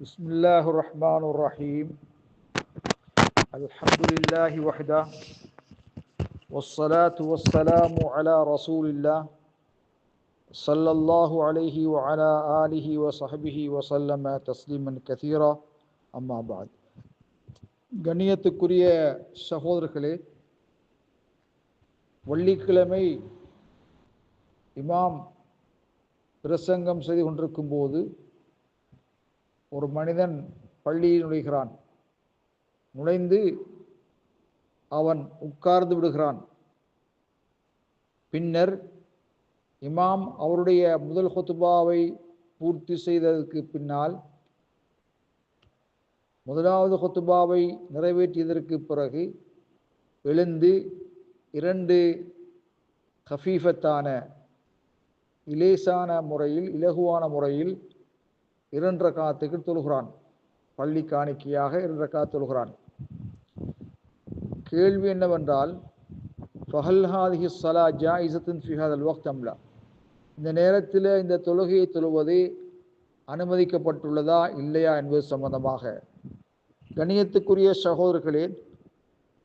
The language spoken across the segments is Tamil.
بسم الله الرحمن الرحيم الحمد لله وحده والصلاة والسلام على رسول الله صلى الله عليه وعلى آله وصحبه وسلم تسليما كثيرا أما بعد கண்ணியத்துக்குரிய சகோதரர்களே வெள்ளிக்கிழமை இமாம் பிரசங்கம் செய்து கொண்டிருக்கும் போது ஒரு மனிதன் பள்ளியில் நுழைகிறான். நுழைந்து அவன் உட்கார்ந்து விடுகிறான். பின்னர் இமாம் அவருடைய முதல் ஹொத்துபாவை பூர்த்தி செய்ததற்கு பின்னால் முதலாவது ஹொத்துபாவை நிறைவேற்றியதற்கு பிறகு எழுந்து இரண்டு ஹஃபீஃபத்தான இலேசான முறையில் இலகுவான முறையில் இரண்டு ரகாத்துக்கு தொழுகிறான். பள்ளி காணிக்கையாக இரண்டு ரகா தொழுகிறான். கேள்வி என்னவென்றால் ஃபஹல்ஹாதிஹி சலா ஜா இசத்தின் ஃபிஹாதல் வக்த் அம்லா இந்த நேரத்தில் இந்த தொழுகையை தொழுவது அனுமதிக்கப்பட்டுள்ளதா இல்லையா என்பது சம்பந்தமாக. கணியத்துக்குரிய சகோதரர்களே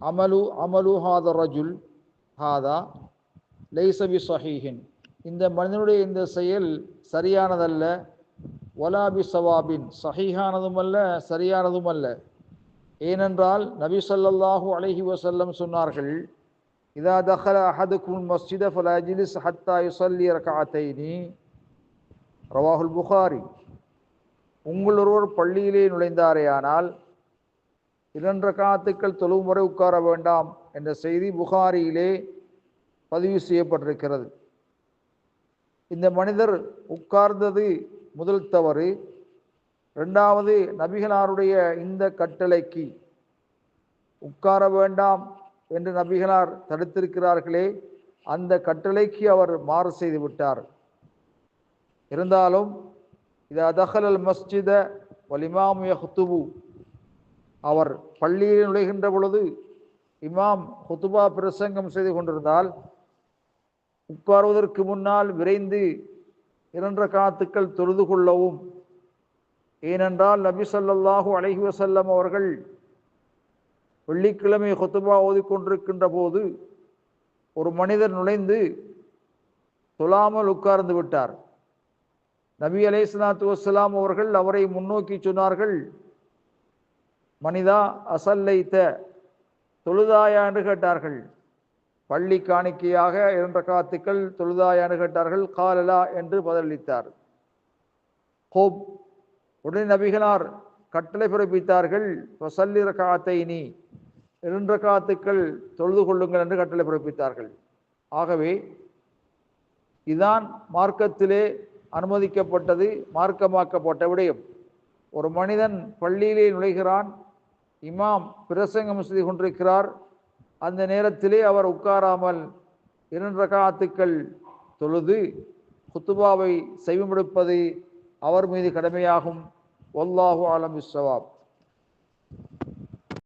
அமலு அமலு ஹாத ரஜுல் ஹாதா லைசபி சஹீஹின் இந்த மனிதனுடைய இந்த செயல் சரியானதல்ல ஒலாபி சவாபின். சஹீஹானதும் அல்ல சரியானதும் அல்ல. ஏனென்றால் நபி ஸல்லல்லாஹு அலஹி வசல்லம் சொன்னார்கள் இதா தஹல அஹதுக்கும் மஸ்ஜித ஃபலா அஜிலிஸ் ஹத்தா யுஸல்லி நீ ரவாஹுல் புகாரி உங்கள் ஒருவர் பள்ளியிலே நுழைந்தாரேயானால் இரண்டு காத்துக்கள் தொழுவு முறை உட்கார வேண்டாம் என்ற செய்தி புகாரியிலே பதிவு செய்யப்பட்டிருக்கிறது. இந்த மனிதர் உட்கார்ந்தது முதல் தவறு. ரெண்டாவது நபிகளாருடைய இந்த கட்டளைக்கு உட்கார வேண்டாம் என்று நபிகளார் தடுத்திருக்கிறார்களே அந்த கட்டளைக்கு அவர் மாறு செய்து விட்டார். இருந்தாலும் இது அதஹல் மஸ்ஜித வலிமாம் ஹுத்துபு அவர் பள்ளியில் நுழைகின்ற பொழுது இமாம் ஹுத்துபா பிரசங்கம் செய்து கொண்டிருந்தால் உட்காருவதற்கு முன்னால் விரைந்து இரண்டு காத்துக்கள் தொழுது கொள்ளவும். ஏனென்றால் நபி ஸல்லல்லாஹு அலஹி வசல்லம் அவர்கள் வெள்ளிக்கிழமை ஹொத்துபா ஓதிக்கொண்டிருக்கின்ற போது ஒரு மனிதர் நுழைந்து தொழாமல் உட்கார்ந்து விட்டார். நபி அலை வசலாம் அவர்கள் அவரை முன்னோக்கி சொன்னார்கள் மனிதா அசல்லைத்த தொழுதாயா? என்று கேட்டார்கள். பள்ளி காணிக்கையாக இரண்டு காத்துக்கள் தொழுதாய் கேட்டார்கள் காலலா என்று பதிலளித்தார். ஹோப் உடனே நபிகளார் கட்டளை பிறப்பித்தார்கள். வசல்லிர காத்தை நீ இரண்டு காத்துக்கள் தொழுது கொள்ளுங்கள் என்று கட்டளை பிறப்பித்தார்கள். ஆகவே இதான் மார்க்கத்திலே அனுமதிக்கப்பட்டது மார்க்கமாக்கப்பட்ட விடயம். ஒரு மனிதன் பள்ளியிலே நுழைகிறான் இமாம் பிரசங்கம் செய்து கொண்டிருக்கிறார். அந்த நேரத்திலே அவர் உட்காராமல் இரண்டு ரகாத்துக்கள் தொழுது குத்துபாவை செய்வமெடுப்பது அவர் மீது கடமையாகும். ஒல்லாஹு ஆலம் இஸ்வாப்